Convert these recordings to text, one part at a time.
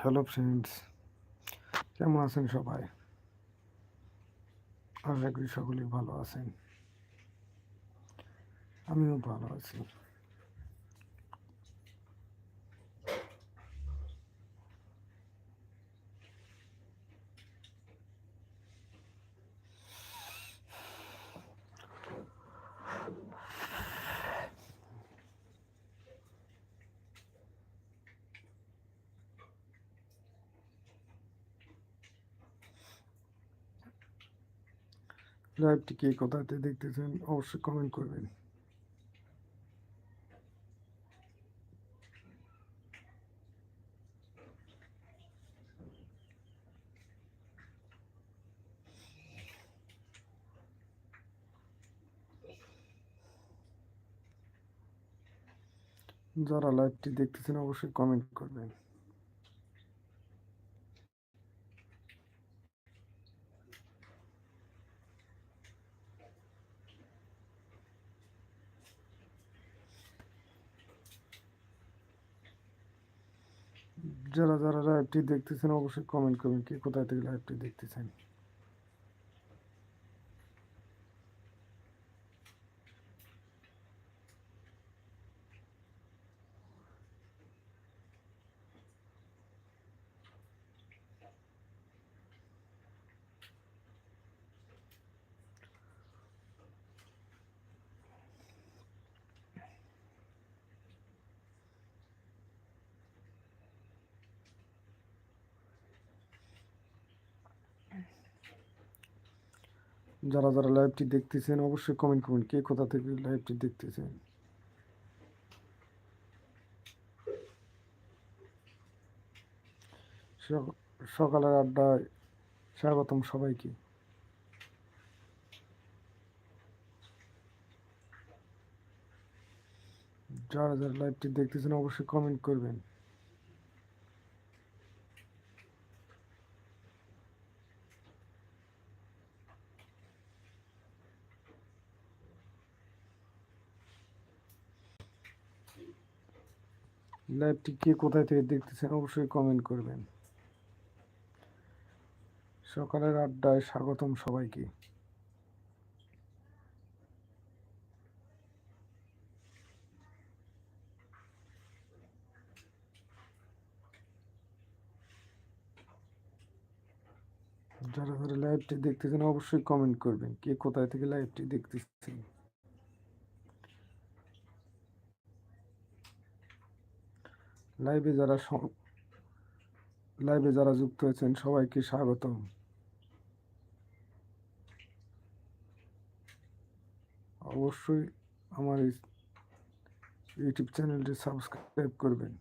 Hello friends কেমন আছেন সবাই? আশা করি সকলেই ভালো আছেন। আমিও ভালো আছি। লাইভটি কে কোথাতে দেখতেছেন অবশ্যই কমেন্ট করবেন। যারা লাইভটি দেখতেছেন অবশ্যই কমেন্ট করবেন। যারা যারা লাইভটি দেখতেছেন অবশ্যই কমেন্ট করবেন কি কোথায় থেকে লাইভটি দেখতেছেন? যারা যারা লাইভটি দেখতেছেন, অবশ্যই কমেন্ট করবেন কে কোথা থেকে লাইভটি দেখতেছেন? সক- সকালের আড্ডায় স্বাগতম সবাইকে। যারা যারা লাইভটি দেখতেছেন, অবশ্যই কমেন্ট করবেন। লাইভটি কে কোথায় থেকে দেখতেছেন অবশ্যই কমেন্ট করবেন। সকালের আড্ডায় স্বাগতম সবাইকে। যারা যারা লাইভটি দেখতেছেন অবশ্যই কমেন্ট করবেন। কে কোথায় থেকে লাইভটি দেখতেছেন? লাইভে যারা লাইভে যারা যুক্ত হয়েছেন সবাইকে স্বাগতম। অবশ্যই আমার এই ইউটিউব চ্যানেলটি সাবস্ক্রাইব করবেন।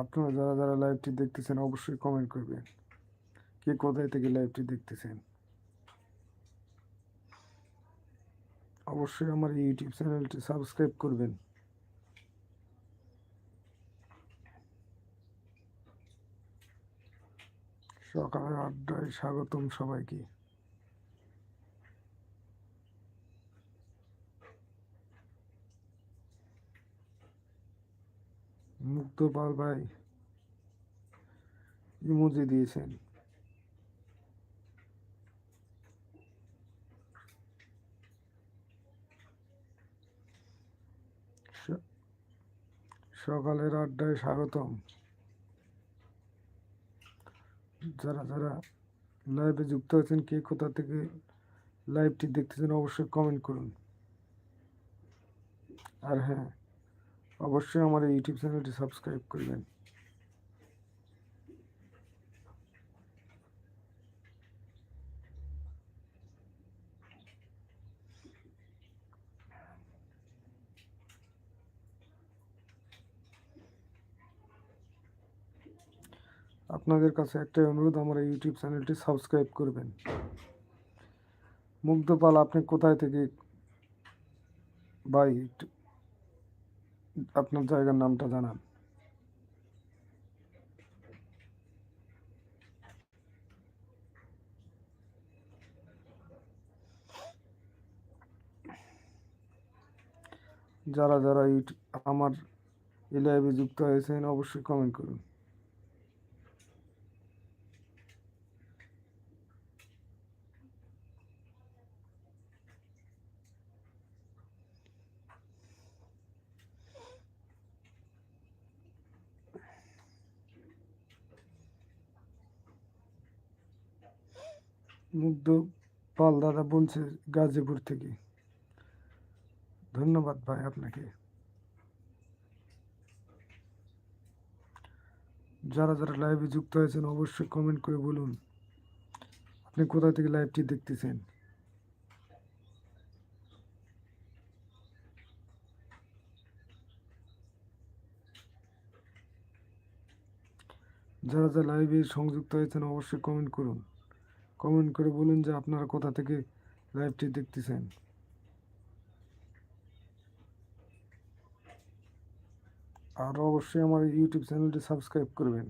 আপনারা যারা যারা লাইভটি দেখতেছেন, অবশ্যই কমেন্ট করবেন। কে কোথায় থেকে লাইভটি দেখতেছেন? অবশ্যই আমার ইউটিউব চ্যানেলটি সাবস্ক্রাইব করবেন। সকালের আড্ডায় স্বাগতম সবাইকে। মুক্ত পাল ভাই ইমোজি দিয়েছেন। সকালের আড্ডায় স্বাগতম। যারা যারা লাইভে যুক্ত আছেন, কে কোথা থেকে লাইভটি দেখতেছেন, অবশ্যই কমেন্ট করুন। আর হ্যাঁ অবশ্যই আমার ইউটিউব চ্যানেলটি সাবস্ক্রাইব করবেন। আপনাদের কাছে একটাই অনুরোধ, আমার ইউটিউব চ্যানেলটি সাবস্ক্রাইব করবেন। মুগ্ধ পাল, আপনি কোথায় থেকে বাই আপনার জায়গার নামটা জানান। যারা যারা আমার এই লাইভে যুক্ত হয়েছেন, অবশ্যই কমেন্ট করুন। মুগ্ধ পাল দাদা বলছে গাজীপুর থেকে। ধন্যবাদ ভাই আপনাকে। যারা যারা লাইভে যুক্ত হয়েছেন অবশ্যই কমেন্ট করে বলুন, আপনি কোথা থেকে লাইভটি দেখতেছেন? যারা যারা লাইভে সংযুক্ত হয়েছেন অবশ্যই কমেন্ট করুন। কমেন্ট করে বলুন যে আপনারা কোথা থেকে লাইভটি দেখতেছেন। আর অবশ্যই আমার ইউটিউব চ্যানেলটি সাবস্ক্রাইব করবেন।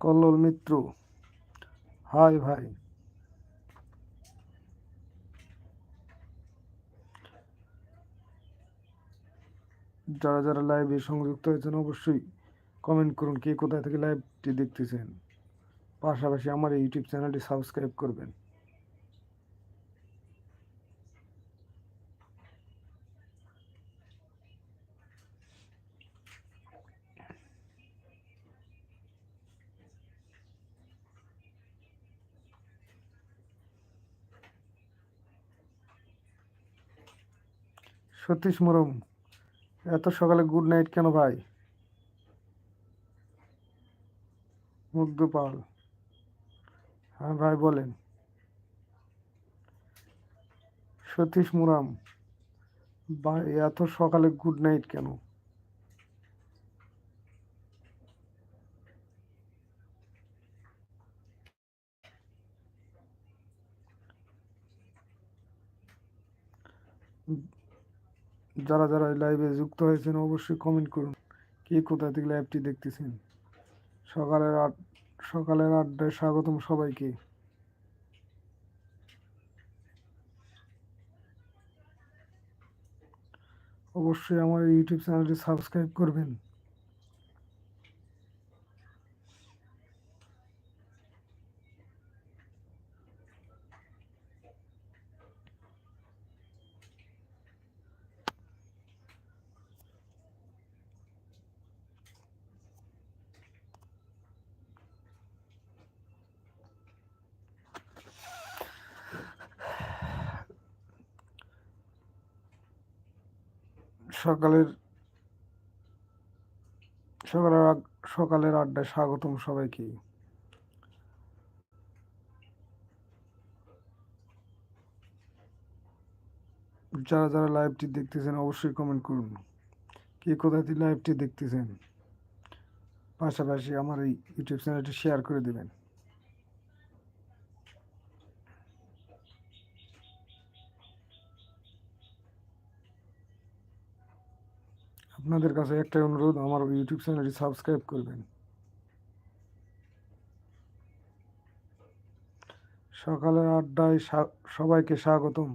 কল্লোল মিত্র। হাই ভাই। যারা যারা লাইভে সংযুক্ত হয়েছেন অবশ্যই কমেন্ট করুন কে কোথায় থেকে লাইভটি দেখতেছেন। পাশাপাশি আমার ইউটিউব চ্যানেলটি সাবস্ক্রাইব করবেন। সতীশ মরম এত সকালে গুড নাইট কেন ভাই? মুগ্ধ পাল হ্যাঁ ভাই, বলেন। সতীশ মুরাম, ভাই, এত সকালে গুড নাইট কেন? যারা যারা লাইভে যুক্ত হয়েছেন অবশ্যই কমেন্ট করুন। কে কোথা থেকে লাইভটি দেখতেছেন? সকালের আট, সকালের আড্ডায় স্বাগতম সবাইকে। অবশ্যই আমার ইউটিউব চ্যানেলটি সাবস্ক্রাইব করবেন। সকালের সকালের সকালের আড্ডায় স্বাগতম সবাইকে। যারা যারা লাইভটি দেখতেছেন, অবশ্যই কমেন্ট করুন। কে কোথা থেকে লাইভটি দেখতেছেন? পাশাপাশি আমার এই ইউটিউব চ্যানেলটি শেয়ার করে দেবেন। আপনাদের কাছে একটাই অনুরোধ আমার ইউটিউব চ্যানেলটি সাবস্ক্রাইব করবেন। সকালের আড্ডায় সবাইকে স্বাগতম।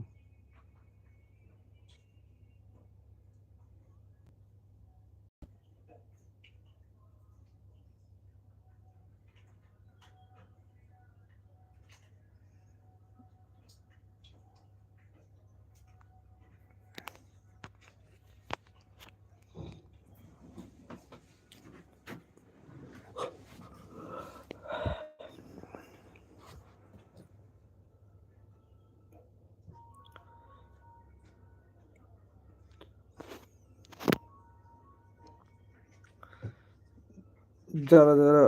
যারা যারা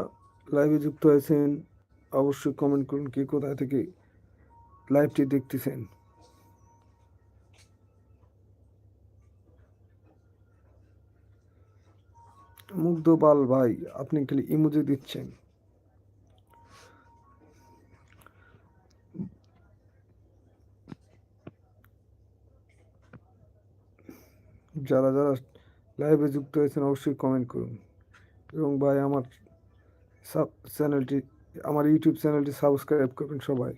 লাইভে যুক্ত হয়েছেন অবশ্যই কমেন্ট করুন কে কোথায় থেকে লাইভটি দেখতেছেন। মুগ্ধ পাল ভাই, আপনি খালি ইমোজি দিচ্ছেন। যারা যারা লাইভে যুক্ত হয়েছেন অবশ্যই কমেন্ট করুন। এবং ভাই আমার সাব চ্যানেলটি আমার ইউটিউব চ্যানেলটি সাবস্ক্রাইব করবেন সবাই।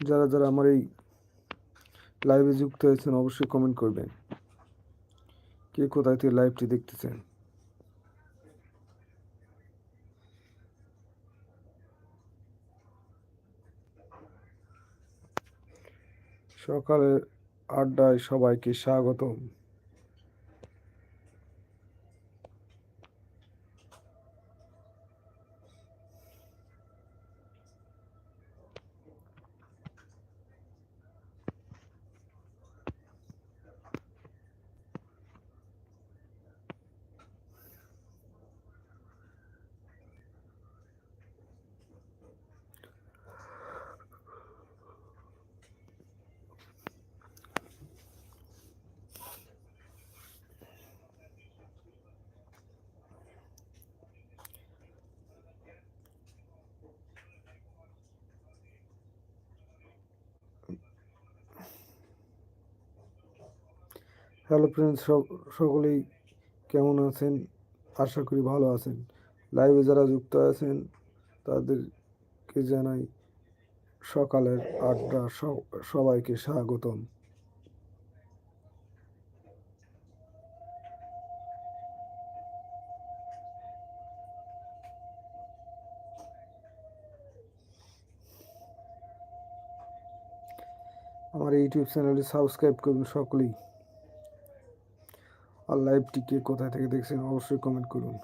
যারা যারা আমার এই লাইভে যুক্ত হয়েছেন, অবশ্যই কমেন্ট করবেন। কে কোথায় থেকে লাইভটি দেখতেছেন? সকালের আড্ডায় সবাইকে স্বাগতম। হ্যালো ফ্রেন্ডস সকলেই কেমন আছেন? আশা করি ভালো আছেন। লাইভে যারা যুক্ত আছেন, তাদেরকে জানাই সকালের আড্ডা সবাইকে স্বাগতম। আমার ইউটিউব চ্যানেলটি সাবস্ক্রাইব করুন সকলেই। আর লাইভটি কে কোথায় থেকে দেখছেন অবশ্যই কমেন্ট করুন।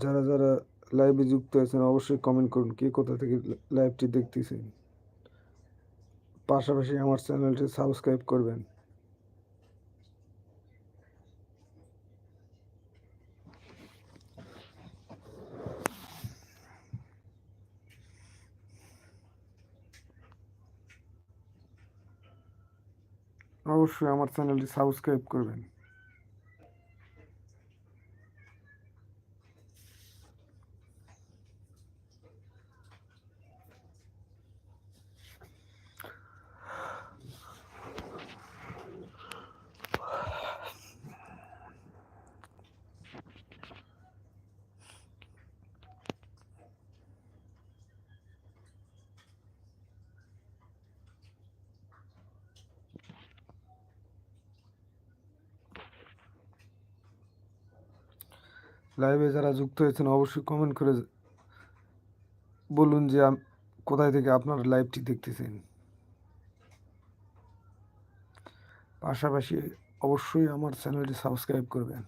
যারা যারা লাইভে যুক্ত আছেন, অবশ্যই কমেন্ট করুন, কে কোথা থেকে লাইভটি দেখতেছেন। পাশাপাশি আমার চ্যানেলটি সাবস্ক্রাইব করবেন। অবশ্যই আমার চ্যানেলটি সাবস্ক্রাইব করবেন। লাইভে যারা যুক্ত হয়েছেন, অবশ্যই কমেন্ট করে বলুন যে কোথায় থেকে আপনার লাইভটি দেখতেছেন। পাশাপাশি অবশ্যই আমার চ্যানেলটি সাবস্ক্রাইব করবেন।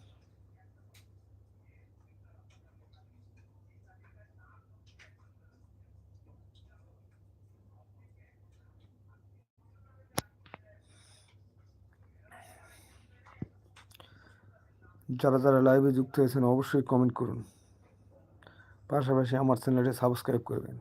যারা যারা লাইভে যুক্ত হয়েছেন অবশ্যই কমেন্ট করুন। পাশাপাশি আমার চ্যানেলটি সাবস্ক্রাইব করবেন।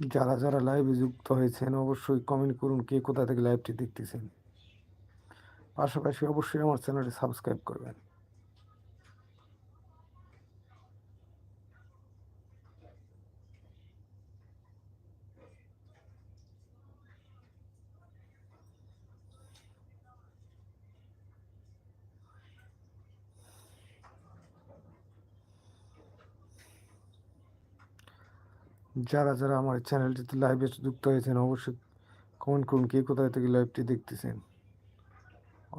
যারা যারা লাইভে যুক্ত হয়েছেন, অবশ্যই কমেন্ট করুন কে কোথা থেকে লাইভটি দেখতেছেন। পাশাপাশি অবশ্যই আমার চ্যানেলটি সাবস্ক্রাইব করবেন। যারা যারা আমার চ্যানেলটিতে লাইভে যুক্ত হয়েছেন, অবশ্যই কমেন্ট করুন কে কোথায় থেকে লাইভটি দেখতেছেন।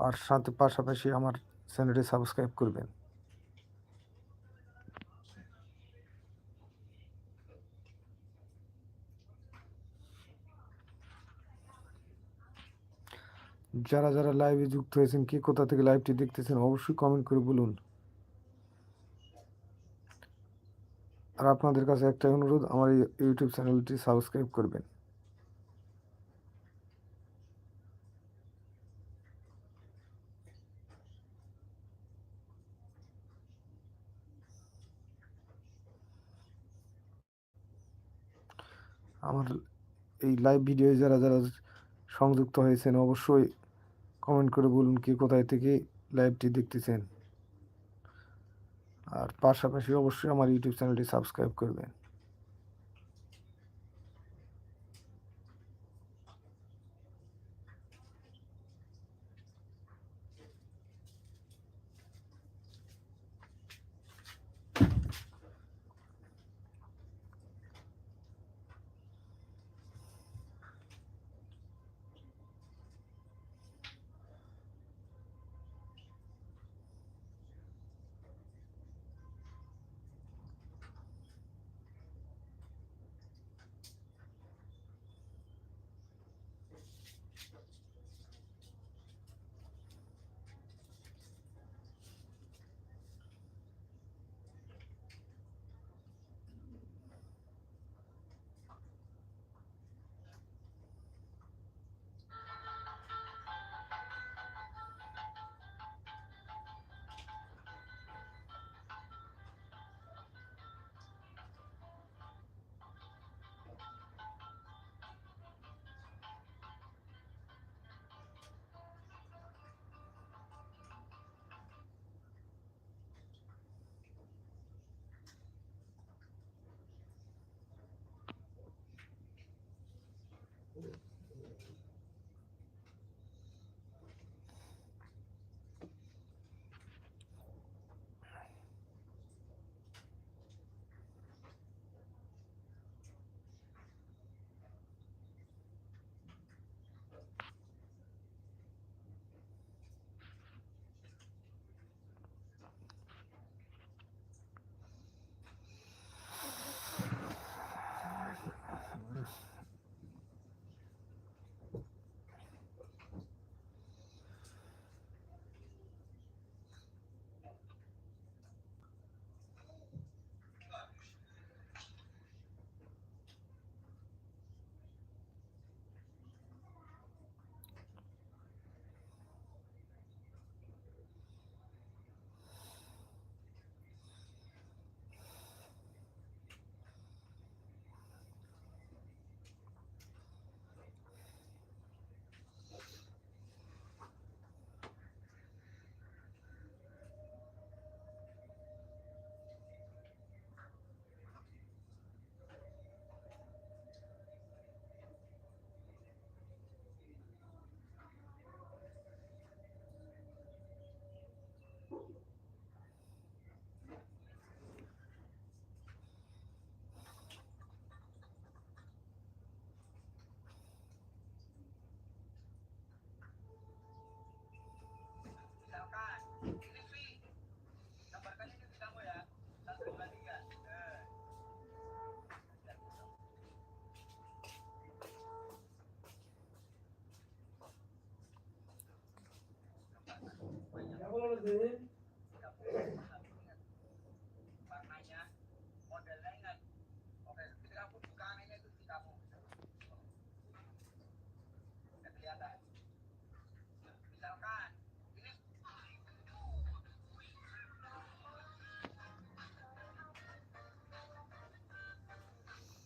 আর সাথে পাশাপাশি আমার চ্যানেলটি সাবস্ক্রাইব করবেন। যারা যারা লাইভে যুক্ত হয়েছেন, কে কোথা থেকে লাইভটি দেখতেছেন, অবশ্যই কমেন্ট করে বলুন। আর আপনাদের কাছে একটা অনুরোধ, আমার এই ইউটিউব চ্যানেলটি সাবস্ক্রাইব করবেন। আমার এই লাইভ ভিডিও যারা যারা সংযুক্ত হয়েছেন, অবশ্যই কমেন্ট করে বলুন, কে কোথায় থেকে লাইভটি দেখতেছেন। আর পাশাপাশি অবশ্যই আমার ইউটিউব চ্যানেলটি সাবস্ক্রাইব করবেন। 그거는